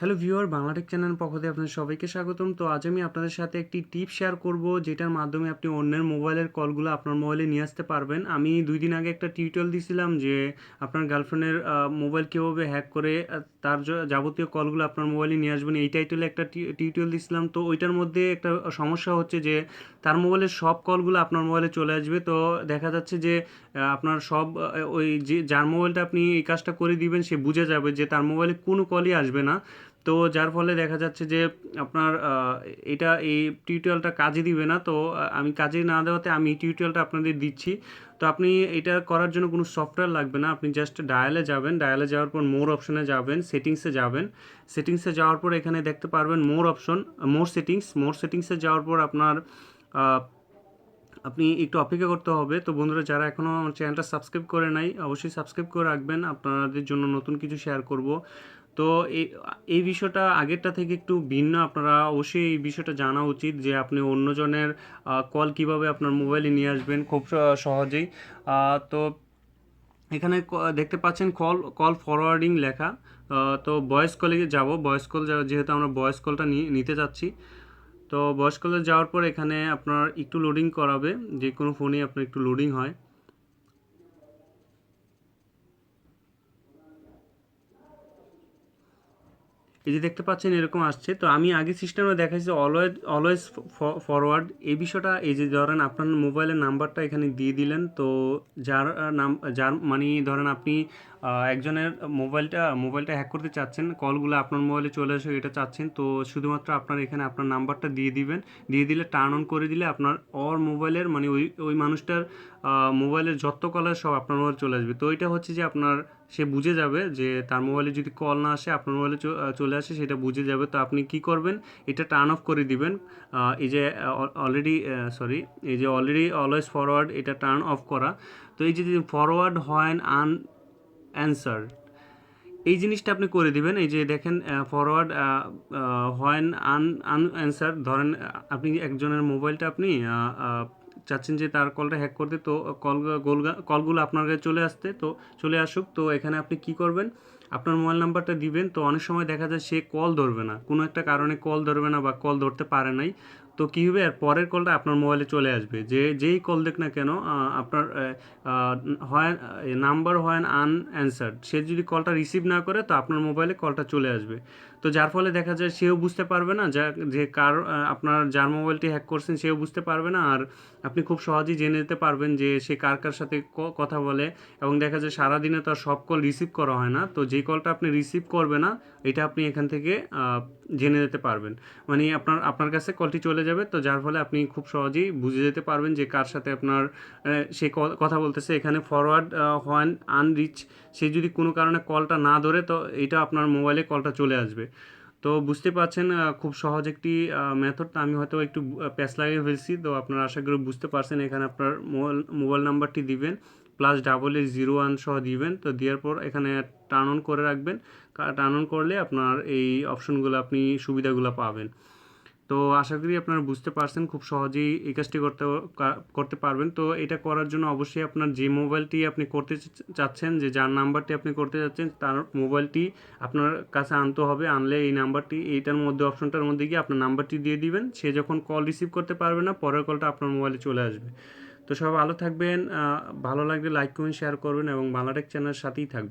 Hello viewer Bangla Tech channel পক্ষ থেকে আপনাদের সবাইকে স্বাগতম। তো আজ আমি আপনাদের সাথে একটি টিপ শেয়ার করব, যেটার মাধ্যমে আপনি অন্যের মোবাইলের কলগুলো আপনার মোবাইলে নিয়ে আসতে পারবেন। আমি দুই দিন আগে একটা টিউটোরিয়াল দিছিলাম যে আপনার গার্লফ্রেন্ডের মোবাইল কীভাবে হ্যাক করে তার যাবতীয় কলগুলো আপনার মোবাইলে নিয়ে আসবেন, এই টাইটেলে একটা টিউটোরিয়াল দিছিলাম। তো ওইটার মধ্যে একটা সমস্যা হচ্ছে যে তার মোবাইলের সব কলগুলো আপনার মোবাইলে চলে আসবে। তো দেখা যাচ্ছে যে আপনার সব ওই যে, যার মোবাইলটা আপনি এই কাজটা করে দিবেন, সে বুঝে যাবে যে তার মোবাইলে কোনো কলই আসবে না। তো যার ফলে দেখা যাচ্ছে যে আপনার এটা এই টিউটোরিয়ালটা কাজে দিবে না। তো আমি কাজে না দেওয়াতে আমি টিউটোরিয়ালটা আপনাদের দিচ্ছি। তো আপনি এটা করার জন্য কোনো সফটওয়্যার লাগবে না। আপনি জাস্ট ডায়ালে যাবেন। ডায়ালে যাওয়ার পর মোর অপশনে যাবেন সেটিংসে যাবেন। সেটিংসে যাওয়ার পর এখানে দেখতে পারবেন মোর অপশন মোর সেটিংস মোর সেটিংসে যাওয়ার পর আপনার আপনি একটু অপেক্ষা করতে হবে। তো বন্ধুরা, যারা এখনও আমার চ্যানেলটা সাবস্ক্রাইব করে নাই, অবশ্যই সাবস্ক্রাইব করে রাখবেন। আপনাদের জন্য নতুন কিছু শেয়ার করব। তো এই বিষয়টা আগেরটা থেকে একটু ভিন্ন। আপনারা অবশ্যই এই বিষয়টা জানা উচিত যে আপনি অন্যজনের কল কীভাবে আপনার মোবাইলে নিয়ে আসবেন খুব সহজেই। তো এখানে দেখতে পাচ্ছেন কল কল ফরওয়ার্ডিং লেখা। তো ভয়েস কলে যাব। ভয়েস কল যেহেতু আমরা ভয়েস কলটা নিতে যাচ্ছি তো বয়স্কদের যাওয়ার পর এখানে আপনার একটু লোডিং করাবে, যে কোনো ফোনেই আপনার একটু লোডিং হয়। এই যে দেখতে পাচ্ছেন এরকম আসছে। তো আমি আগে সিস্টেমে দেখাইছি অলওয়েজ অলওয়েজ ফরওয়ার্ড এই বিষয়টা, এই যে ধরেন আপনার মোবাইলের নাম্বারটা এখানে দিয়ে দিলেন, তো যার নাম, যার মানে ধরেন আপনি একজনের মোবাইলটা মোবাইলটা হ্যাক করতে চাচ্ছেন কলগুলো আপনার মোবাইলে চলে আসে এটা চাচ্ছেন, তো শুধুমাত্র আপনার এখানে আপনার নাম্বারটা দিয়ে দিবেন। দিয়ে দিলে টার্ন অন করে দিলে আপনার অর মোবাইলের মানে ওই ওই মানুষটার মোবাইলের যত কলার সব আপনার মোবাইল চলে আসবে। তো এটা হচ্ছে যে আপনার সে বুঝে যাবে যে তার মোবাইলে যদি কল না আসে, আপনার মোবাইলে চলে আসে, সেটা বুঝে যাবে। তো আপনি কি করবেন? এটা টার্ন অফ করে দিবেন। এই যে অলরেডি সরি এই যে অলরেডি অলওয়েজ ফরওয়ার্ড এটা টার্ন অফ করা। তো এই যে ফরওয়ার্ড হয় আন অ্যান্সার এই জিনিসটা আপনি করে দিবেন। এই যে দেখেন forward when un unanswered ধরেন আপনি একজনের মোবাইলটা আপনি চাচ্ছেন যে তার কলটা হ্যাক করতে, তো কল কলগুলো আপনার কাছে চলে আসতে, তো চলে আসুক, তো এখানে আপনি কি করবেন? আপনার মোবাইল নাম্বারটা দিবেন, তো অনেক সময় দেখা যায় সে কল ধরবে না। কোনো একটা কারণে কল ধরবে না বা কল ধরতে পারে নাই। তো কী হবে? আর পরের কলটা আপনার মোবাইলে চলে আসবে। যে, যেই কল দেখ না কেন আপনার হয় নাম্বার হয় আন অ্যান্সার্ড সে যদি কলটা রিসিভ না করে, তো আপনার মোবাইলে কলটা চলে আসবে। তো যার ফলে দেখা যায় সেও বুঝতে পারবে না, যা, যে কার আপনার যার মোবাইলটি হ্যাক করছেন, সেও বুঝতে পারবে না। আর আপনি খুব সহজেই জেনে যেতে পারবেন যে, সে কার কার সাথে কথা বলে। এবং দেখা যায় সারাদিনে তো আর সব কল রিসিভ করা হয় না। তো যেই কলটা আপনি রিসিভ করবে না, এটা আপনি এখান থেকে জেনে যেতে পারবেন। মানে আপনার আপনার কাছে কলটি চলে যাবে, তো যার ফলে আপনি খুব সহজেই বুঝে যেতে পারবেন যে কার সাথে আপনার সে কথা বলতেছে। এখানে ফরওয়ার্ড হোয়ান আনরিচ সে যদি কোনো কারণে কলটা না ধরে, তো এটা আপনার মোবাইলে কলটা চলে আসবে। তো বুঝতে পারছেন খুব সহজ একটি মেথড আমি হয়তো একটু প্যাচ লাগিয়ে ফেলছি, তো আপনারা আশা করি বুঝতে পারছেন। এখানে আপনার মোবাইল মোবাইল নাম্বারটি দিবেন plus double eight zero one সহ দিবেন। তো দেওয়ার পর এখানে টার্ন অন করে রাখবেন। টার্ন অন করলে আপনার এই অপশনগুলো আপনি সুবিধাগুলো পাবেন। তো আশা করি আপনারা বুঝতে পারছেন, খুব সহজেই এই কাজটি করতে করতে পারবেন। তো এটা করার জন্য অবশ্যই আপনার যে মোবাইলটি আপনি করতে চাচ্ছেন, যে যার নাম্বারটি আপনি করতে চাচ্ছেন, তার মোবাইলটি আপনার কাছে আনতে হবে। আনলে এই নাম্বারটি, এইটার মধ্যে, অপশনটার মধ্যে গিয়ে আপনার নাম্বারটি দিয়ে দিবেন। সে যখন কল রিসিভ করতে পারবে না, পরের কলটা আপনার মোবাইলে চলে আসবে। তো সব ভালো থাকবেন ভালো লাগলে লাইক করুন শেয়ার করবেন এবং বাংলাটেক চ্যানেলের সাথেই থাকবেন।